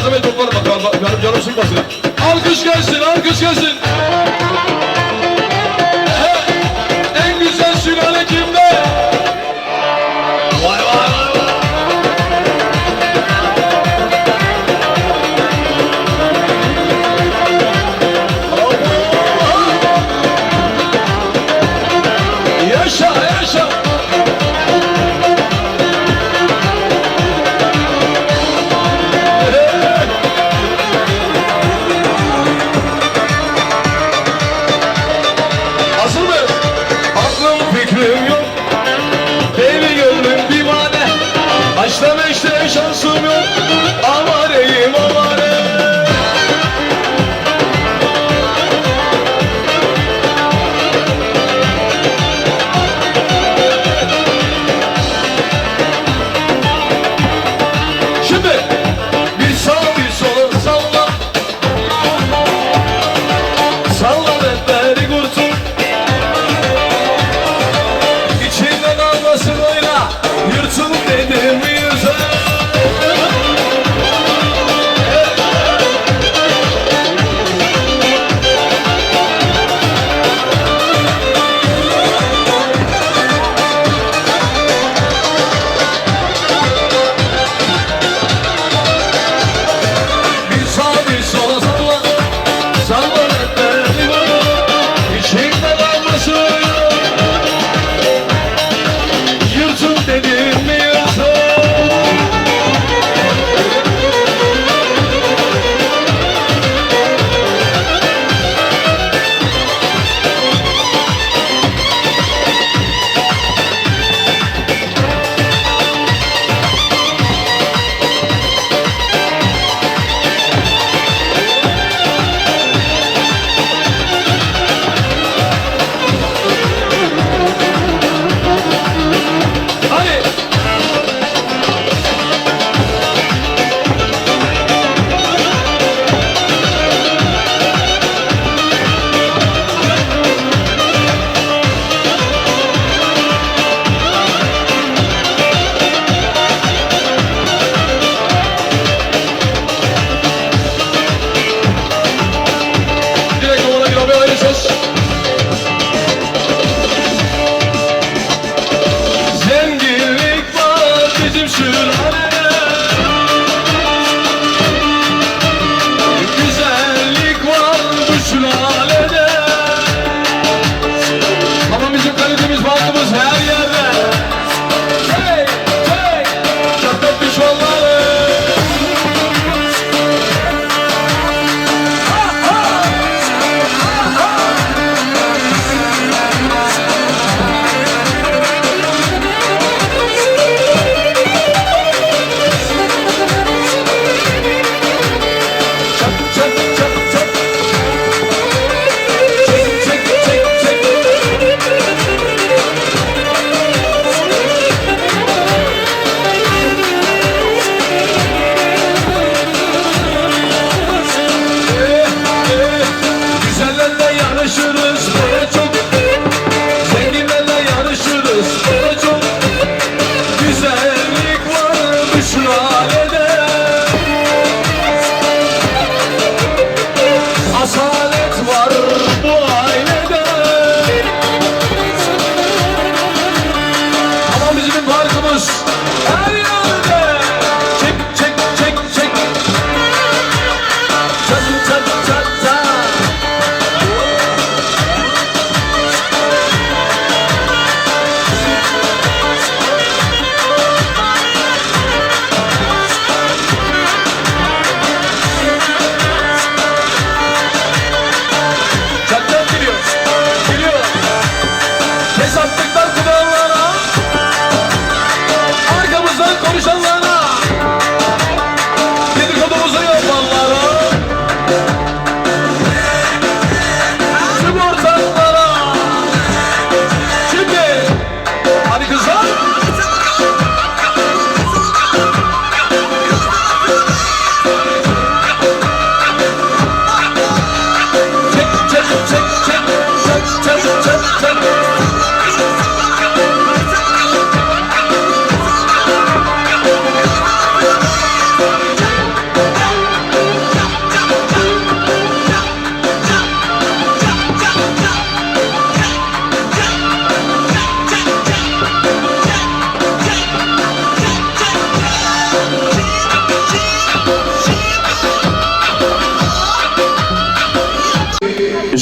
malzemeyi toplarım bakalım. Benim canım sıkmasın. Alkış gelsin, alkış gelsin. şansım yok.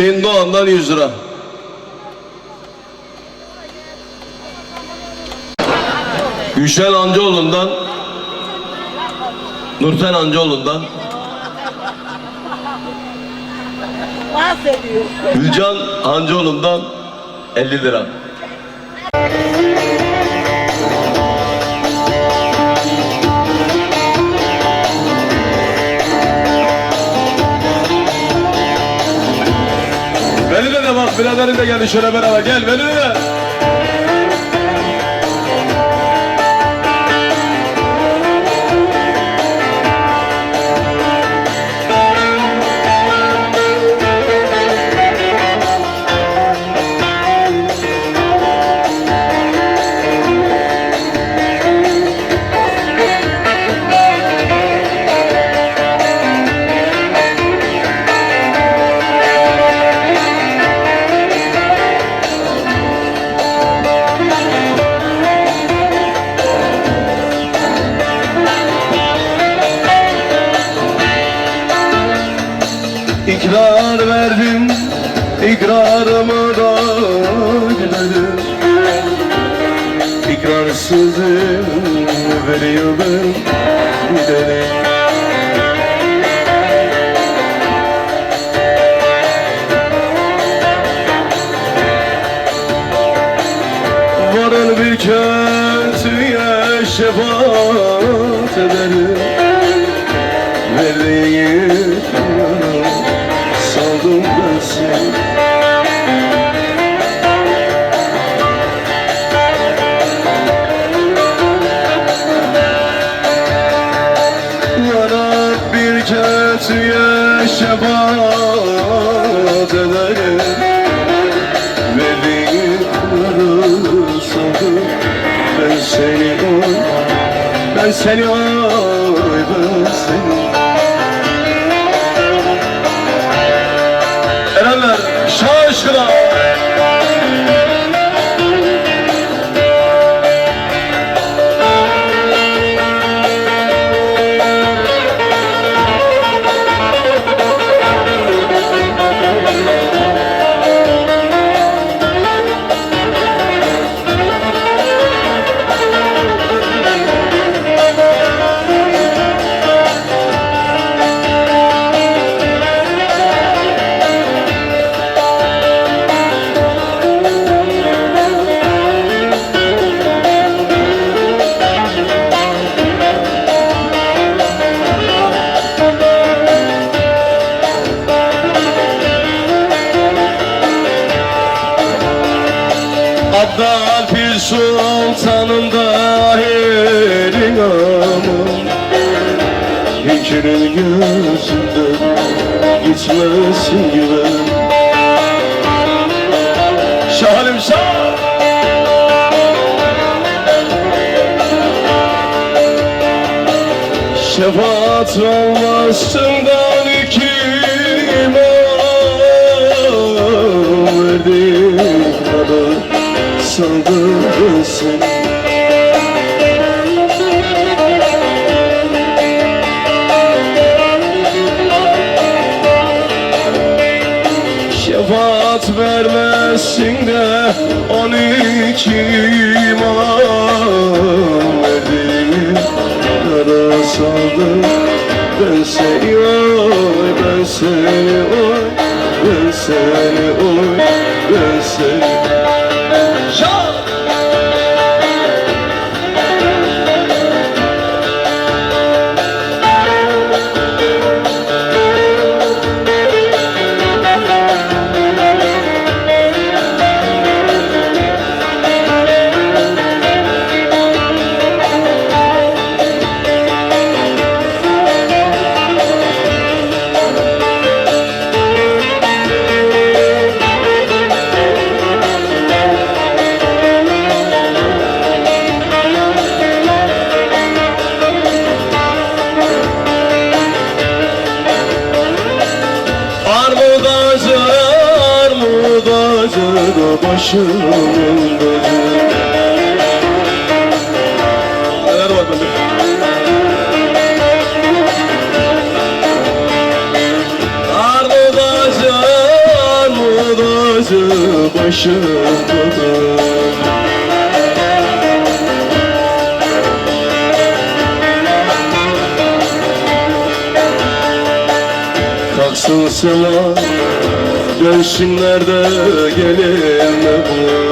Hüseyin Doğan'dan 100 lira. Gülşen Amcaoğlu'ndan Nurten Amcaoğlu'ndan. Gülcan Hancıoğlu'ndan 50 lira. Bak biraderin de geldi. Şöyle beraber. Gel Veli İkrarsızım veriyorum giderim Varın Ben seni oy seni Erenler şaşkına Abdal Pir Sultan'ın dahirin amı Hünkürün gözünden gitmesin yılan Şahalim şah! Şefaat olmazsından kime verdi kadar sen Şefaat vermezsin de on iki imam Kara saldım ben seni ben seni da başımın tacı Neler var Kalksın sema Görsünler de gelinle bu?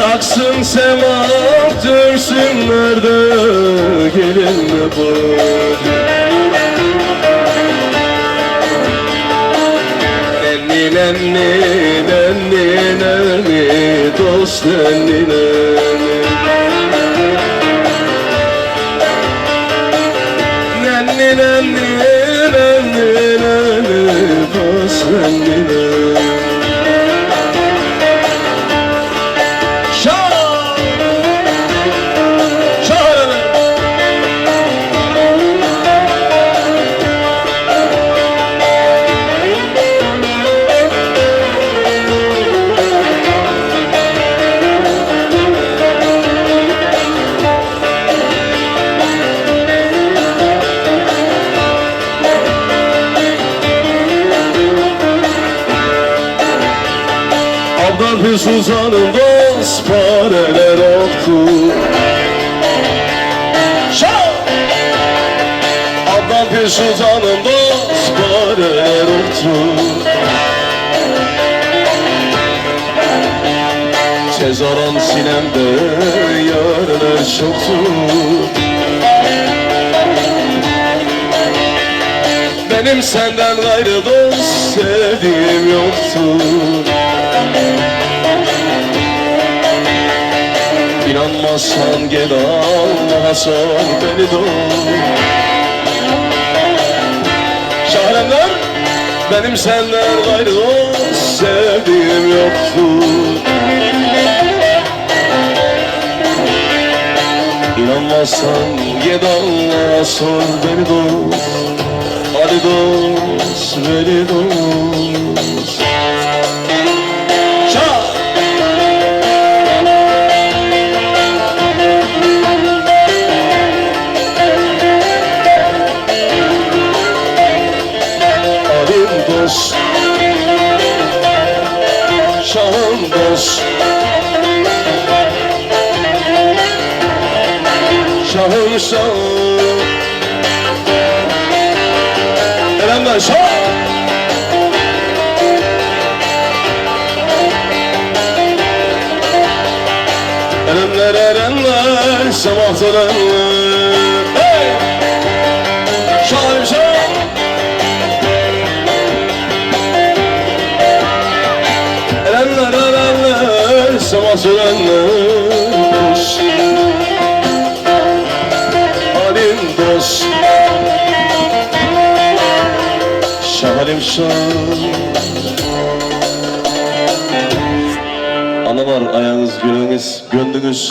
Kalksın sema Görsünler de gelinle bu? Nenni nenni nenni nenni Dost nenni nenni Dost Şah! Abdal bir sultanın dost pareler oktu Sezaran sinemde yarlar çoktu Benim senden gayrı dost sevdiğim yoktu İnanmazsan gel Allah'a sor beni dur. Şahremler benim senden gayrı dost sevdiğim yoktu İnanmazsan gel Allah'a sor beni dost Hadi dost beni dost Şah Erenler erenler Sabahtalar Hey! Şahım şahım Erenler erenler Sabah söylenler Analar ayağınız gönlünüz Gönlünüz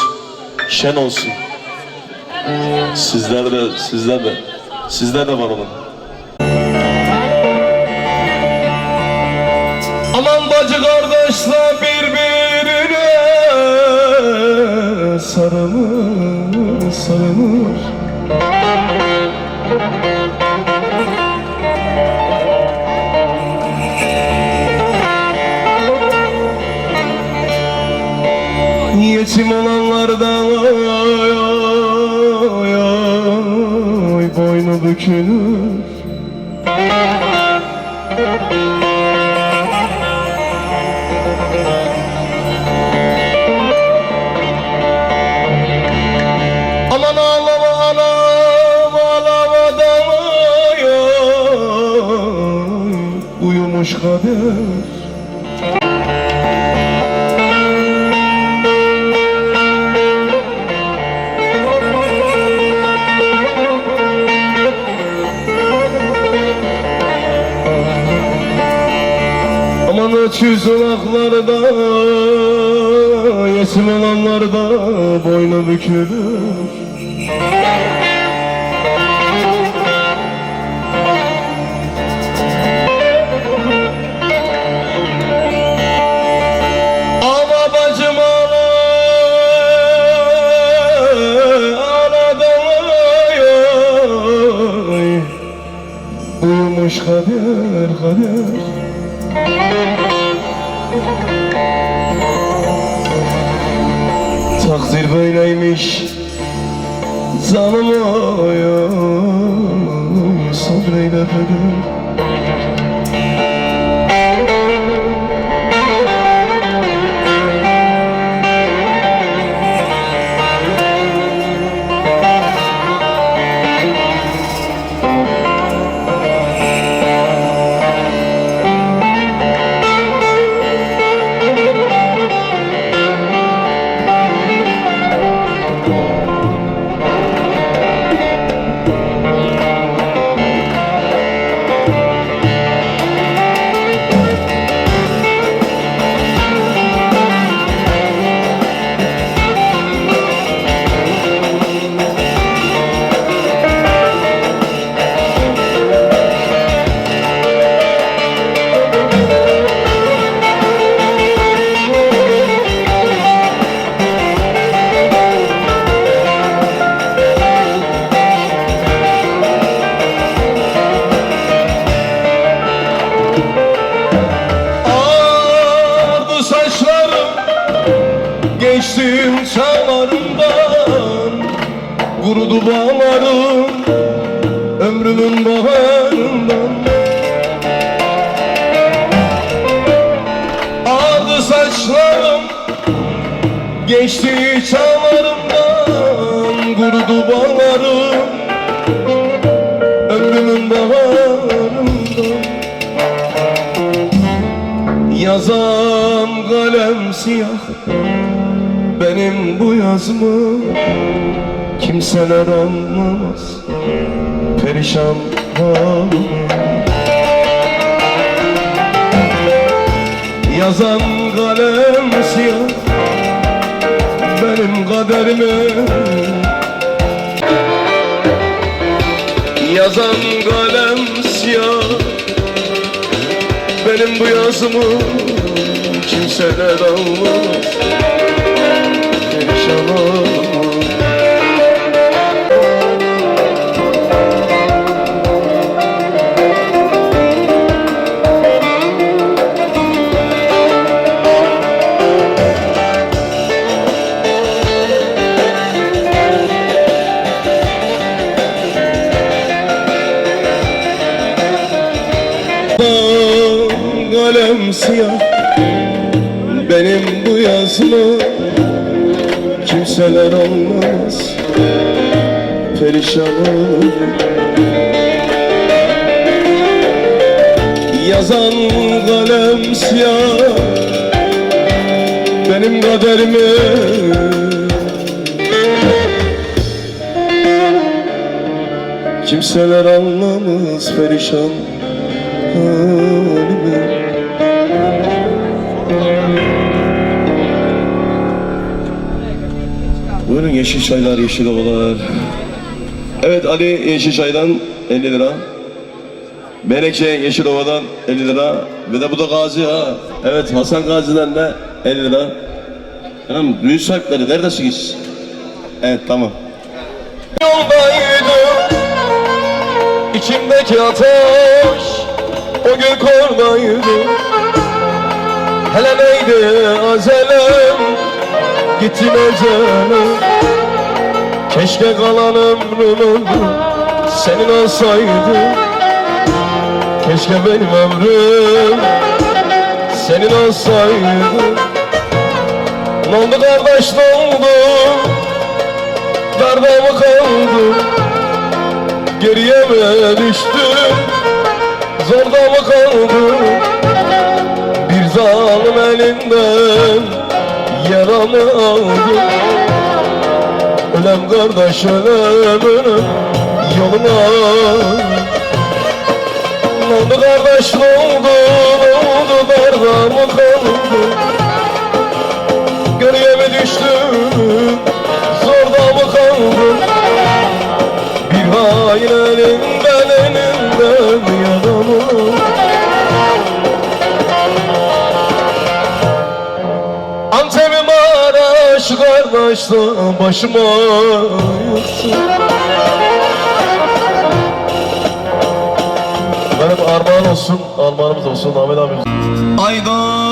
şen olsun. Sizler de sizler de Sizler de var olun. Aman bacı kardeşler birbirine sarılır, Yetim olanlardan ay, ay, ay, boynu bükülür. Öküz olaklarda Yetim olanlarda boynu bükülür Ömrümün baharından. Ağardı saçlarım Geçti çağlarımdan Kurudu bağlarım. Ömrümün baharından. Yazan kalem siyah Benim bu yazımı Kimseler anlamaz Perişan halimi Yazan kalem siyah Benim kaderimi Yazan kalem siyah benim bu yazımı kimseler almaz. Perişan olmaz kalem siyah Benim bu yazımı kimseler anlamaz Perişan olur Yazan kalem siyah. Benim kaderimi. Kimseler anlamaz perişan halimi Buyurun yeşil çaylar, yeşil ovalar. Evet Ali Yeşilçay'dan 50 lira. Menekşe Yeşilova'dan 50 lira. Ve de bu da Gazi ha. Evet Hasan Gazi'den de 50 lira. Hanım düğün sahipleri neredesiniz? Evet tamam. Yoldaydım içimdeki ateş o gün kordaydı Hele neydi azelem gittin ecele Keşke kalan ömrüm senin olsaydı. Keşke benim ömrüm senin olsaydı. Ne oldu kardeş ne oldu? Darda mı kaldı? Geriye mi düştüm Zorda mı kaldı Bir zalim elinden Yaramı aldı Ölem kardeş ölem ölem. Yoluna. Oldu kardeş oldu oldu darda mı kaldı? Geriye mi düştüm Zorda mı kaldı? Bir hain elinden elinden yaramı Antep'im Maraş kardeş da başıma yıksın Benim armağan olsun armağanımız olsun Ahmet abimiz. Ayda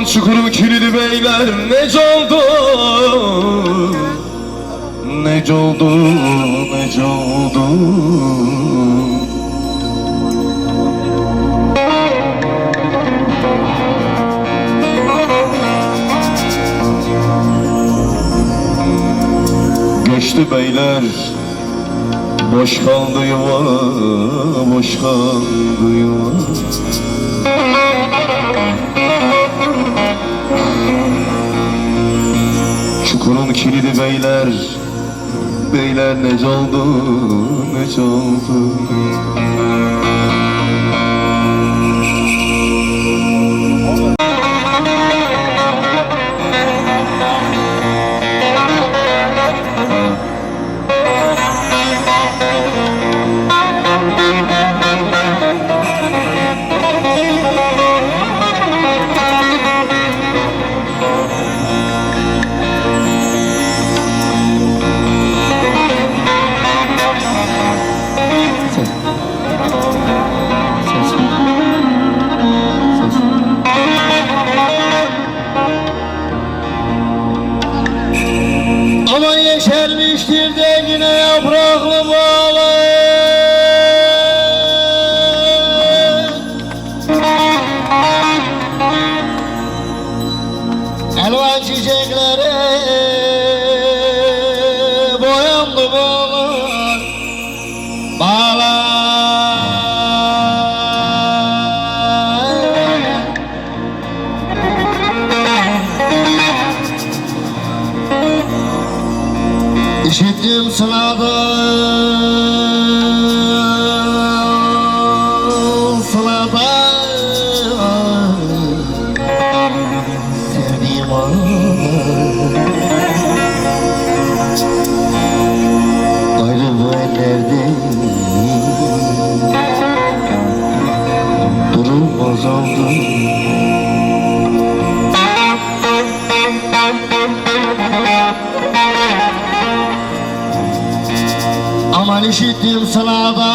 Aman çukurun kilidi beyler ne oldu? Ne oldu ne oldu? Geçti beyler Boş kaldı yuva Boş kaldı yuva Kilidi beyler Beyler ne oldu ne oldu boyandı bağlar Bağlar. İşittim sılada Aman işittim